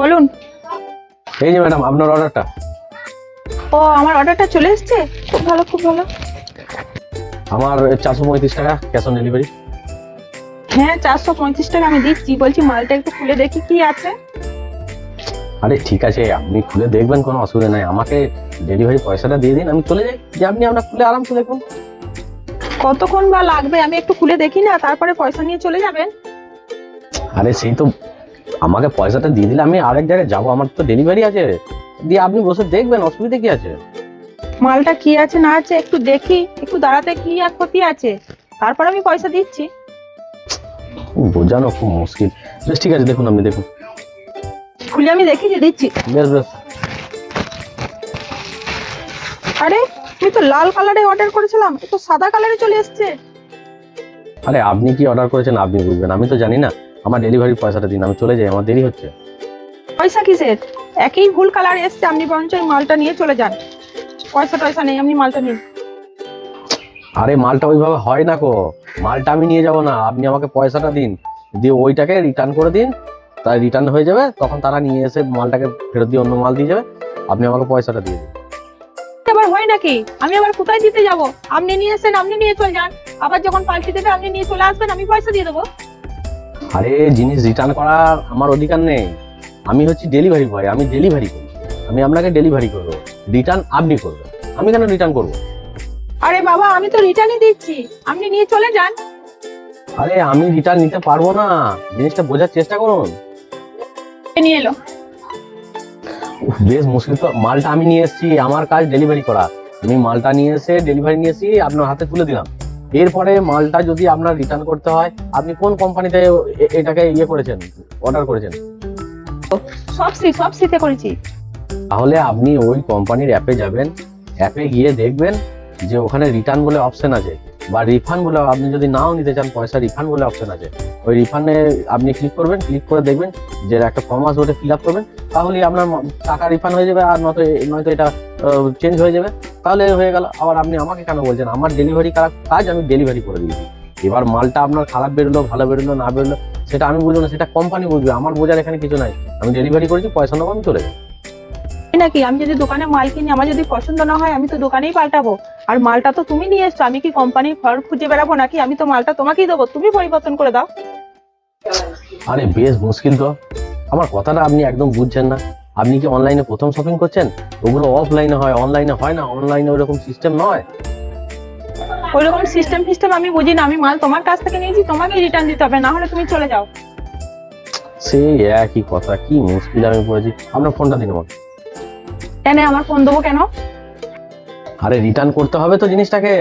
বলুন। এই যে ম্যাডাম আপনার অর্ডারটা ও আমার অর্ডারটা চলে এসেছে? খুব ভালো খুব ভালো। আমার চারশো পঁয়ত্রিশ টাকা ক্যাশ অন ডেলিভারি হ্যাঁ চারশো পঁয়ত্রিশ টাকা আমি দিচ্ছি। বলছি মালটা একটু খুলে দেখি কি আছে। আরে ঠিক আছে আপনি খুলে দেখবেন কোনো অসুবিধা নাই। আমাকে ডেলিভারি পয়সাটা দিয়ে দিন আমি চলে যাই। যে আপনি আপনার খুলে আরামসে দেখুন। কতক্ষণ বা লাগবে আমি একটু খুলে দেখি না তারপরে পয়সা নিয়ে চলে যাবেন। আরে সেই তো আমাকে পয়সাটা দিয়ে দিলে আমি আরেক জায়গায় যাব আমার তো ডেলিভারি আছে। দিয়ে আপনি বসে দেখবেন অসুবিধা কি আছে? মালটা কি আছে না আছে একটু দেখি একটু দাঁড়াতে কি আর ক্ষতি আছে। তারপর আমি পয়সা দিচ্ছি। বোঝানো খুব মুশকিল। বেশ ঠিক আছে দেখুন আপনি দেখুন। খুলে আমি দেখি যে দিচ্ছি। বেশ বেশ। আরে আমি তো লাল কালারে অর্ডার করেছিলাম তো সাদা কালারে চলে এসেছে। আরে আপনি কি অর্ডার করেছেন আপনি বুঝবেন আমি তো জানি না আমার ডেলিভারি পয়সাটা দিন আমি চলে যাই আমার দেরি হচ্ছে। পয়সা কিসের? একই ভুল কালার এসছে আপনি বরঞ্চ এই মালটা নিয়ে চলে যান। পয়সা টয়সা নেই আপনি মালটা নিন। আরে মালটা ওইভাবে হয় না কো মালটা আমি নিয়ে যাব না আপনি আমাকে পয়সাটা দিন দিয়ে ওইটাকে রিটার্ন করে দিন তাই রিটার্ন হয়ে যাবে তখন তারা নিয়ে এসে মালটাকে ফেরত দিয়ে অন্য মাল দিয়ে যাবে আপনি আমাকে পয়সাটা দিয়ে দিন। নাকি? আমি আবার কোথায় দিতে যাব? আপনি নিয়ে এসেন আপনি নিয়ে চলে যান। আবার যখন পাল্টে দেবে আপনি নিয়ে চলে আসবেন আমি পয়সা দিয়ে দেবো। আরে জিনিস রিটার্ন করার আমার অধিকার নেই। আমি হচ্ছি ডেলিভারি বয় আমি ডেলিভারি করি। আমি আপনাকে ডেলিভারি করব। রিটার্ন আপনি করবেন। আমি কেন রিটার্ন করব? আরে বাবা আমি তো রিটার্নই দিচ্ছি। আপনি নিয়ে চলে যান। আরে আমি রিটার্ন নিতে পারব না। জিনিসটা বোঝার চেষ্টা করুন। এ নিয়ে এলো। বেশ মুশকিল তো। মালটা আমি নিয়ে এসেছি আমার কাজ ডেলিভারি করা। আমি মালটা নিয়ে এসে ডেলিভারি নিয়ে এসে আপনার হাতে তুলে দিলাম। এরপরে মালটা যদি আপনার রিটার্ন করতে হয় আপনি কোন কোম্পানিতে এটাকে ইয়ে করেছেন অর্ডার করেছেন? সব শি- সব শিখে করেছি। তাহলে আপনি ওই কোম্পানির অ্যাপে যাবেন অ্যাপে গিয়ে দেখবেন যে ওখানে রিটার্ন বলে অপশন আছে বা রিফান্ড বলে আপনি যদি নাও নিতে চান পয়সা রিফান্ড বলে অপশন আছে। ওই রিফান্ডে আপনি ক্লিক করবেন ক্লিক করে দেখবেন যে একটা ফর্ম আসবে ওটা ফিল আপ করবেন তাহলে আপনার টাকা রিফান্ড হয়ে যাবে আর নয়তো নয়তো এটা চেঞ্জ হয়ে যাবে। তাহলে হয়ে গেল। আবার আপনি আমাকে কেন বলছেন? আমার ডেলিভারি কাজ আমি ডেলিভারি করে দিয়েছি। এবার মালটা আপনার খারাপ বেরোলো ভালো বেরোলো না বেরোলো সেটা আমি বুঝব না সেটা কোম্পানি বুঝবে। আমার বোঝার এখানে কিছু নাই। আমি ডেলিভারি করেছি পয়সা নেব আমি চলে যাব। নাকি? আমি যদি দোকানে মাল কিনি আমার যদি পছন্দ না হয় আমি তো দোকানেই পাল্টাবো। আর মালটা তো তুমি নিয়ে এসছো আমি কি কোম্পানির ঘর খুঁজে বেড়াবো নাকি? আমি তো মালটা তোমাকেই দেবো। তুমি পরিবর্তন করে দাও। আরে বেশ মুশকিল তো। আমার কথাটা আপনি একদম বুঝছেন না। আপনি কি অনলাইনে প্রথম শপিং করছেন? ওগুলো অফলাইনে হয় অনলাইনে হয় না অনলাইনে ওরকম সিস্টেম নয়? ওই রকম সিস্টেম ফিস্টেম আমি বুঝি না আমি মাল তোমার কাছ থেকে নিয়েছি তোমাকেই রিটার্ন দিতে হবে না হলে তুমি চলে যাও। সেই একই কথা কি মুশকিল আমি পড়েছি। আপনার ফোনটা দিন আমাকে কেন আমার ফোন দেবো কেন? আরে রিটার্ন করতে হবে তো জিনিসটাকে।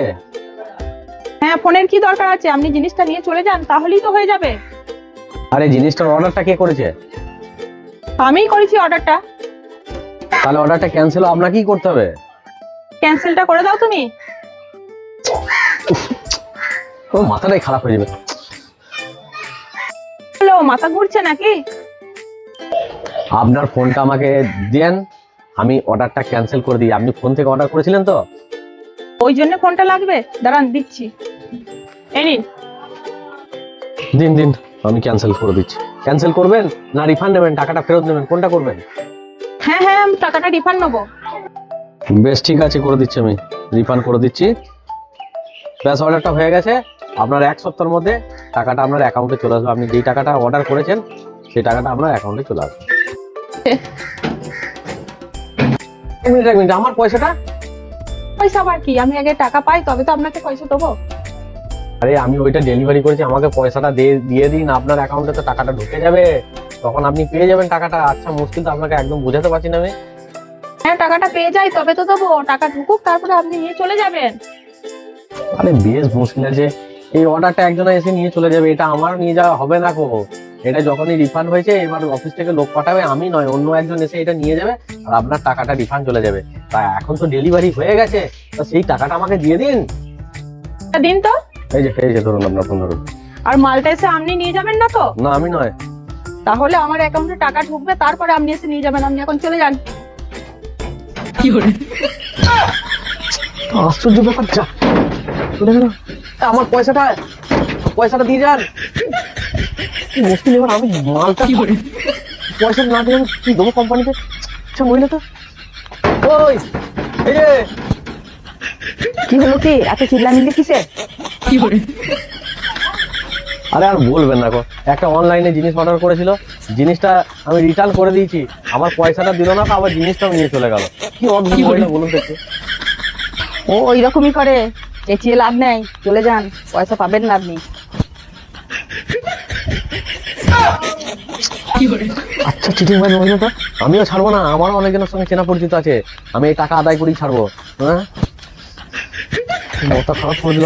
হ্যাঁ ফোনের কি দরকার আছে? আপনি জিনিসটা নিয়ে চলে যান তাহলেই তো হয়ে যাবে। আরে জিনিসটার অর্ডারটা কে করেছে? আমিই করেছি অর্ডারটা। তাহলে অর্ডারটা ক্যান্সেল আপনাকেই করতে হবে। ক্যান্সেলটা করে দাও তুমি। ও মাথাটাই খারাপ হয়ে যাবে। হ্যালো মাথা ঘুরছে নাকি? আপনার ফোনটা আমাকে দেন আমি অর্ডারটা ক্যান্সেল করে দিই। আপনি ফোন থেকে অর্ডার করেছিলেন তো? ওই জন্য ফোনটা লাগবে? দাঁড়ান দিচ্ছি। এই নিন। দিন দিন আমি ক্যান্সেল করে দিচ্ছি। ক্যান্সেল করবেন না রিফান্ড নেবেন টাকাটা ফেরত নেবেন? কোনটা করবেন? হ্যাঁ হ্যাঁ আমি টাকাটা রিফান্ড নেব। বেশ ঠিক আছে করে দিচ্ছি আমি। রিফান্ড করে দিচ্ছি। ব্যাস অর্ডারটা হয়ে গেছে। আপনার এক সপ্তাহের মধ্যে টাকাটা আপনার অ্যাকাউন্টে চলে আসবে। আপনি যেই টাকাটা অর্ডার করেছেন সেই টাকাটা আপনার অ্যাকাউন্টে চলে আসবে। এক মিনিট এক মিনিট আমার পয়সাটা? পয়সা আবার কি? আমি আগে টাকা পাই তবে তো আপনাকে পয়সা দেবো। আরে আমি ওইটা ডেলিভারি করেছি আমাকে পয়সাটা দিয়ে দিন আপনার অ্যাকাউন্টে তো টাকাটা ঢুকে যাবে। তখন আপনি পেয়ে যাবেন টাকাটা। আচ্ছা মুশকিল তো আপনাকে একদম বোঝাতে পারছি না আমি। হ্যাঁ টাকাটা পেয়ে যাই তবে তো দেবো। টাকা ঢুকুক তারপরে আপনি নিয়ে চলে যাবেন। আরে বেশ মুশকিল আছে। এই অর্ডারটা একজন এসে নিয়ে চলে যাবে এটা আমার নিয়ে যাওয়া হবে না কো এটা যখনই রিফান্ড হয়েছে এবার অফিস থেকে লোক পাঠাবে আমি নয় অন্য একজন এসে এটা নিয়ে যাবে আর আপনার টাকাটা রিফান্ড চলে যাবে। তা এখন তো ডেলিভারি হয়ে গেছে তো সেই টাকাটা আমাকে দিয়ে দিন। দিন তো। এই যে এই যে ধরুন আপনার ধরুন আর মালটা এসে আপনি নিয়ে যাবেন না তো? না আমি নয়। তাহলে আমার অ্যাকাউন্টে টাকা ঢুকবে তারপরে আপনি এসে নিয়ে যাবেন আপনি এখন চলে যান। আশ্চর্য ব্যাপার যা। চলে গেল। তা আমার পয়সাটা পয়সাটা দিয়ে যান। কি মুশকিল এবার আমি মালটা পয়সা না দিয়ে কি দেবো কোম্পানিতে? আচ্ছা মহিলাটা ওই এই যে। কি হলো কি? এত চিল্লামিল্লি কিসে আরে আর বলবেন না একটা অনলাইনে জিনিস অর্ডার করেছিল জিনিসটা আমি রিটার্ন করে দিয়েছি আমার পয়সাটা দিল না তো আবার জিনিসটাও নিয়ে চলে গেল। কি অদ্ভুত মহিলা বলুন তো ও ওই রকমই করে চেঁচিয়ে লাভ নেই চলে যান পয়সা পাবেন না আপনি। আচ্ছা চিটিং ভাই মহিলাটা আমিও ছাড়বো না আমারও অনেকজনের সঙ্গে চেনা পরিচিত আছে। আমি এই টাকা আদায় করেই ছাড়বো হ্যাঁ? খারাপ করে দিল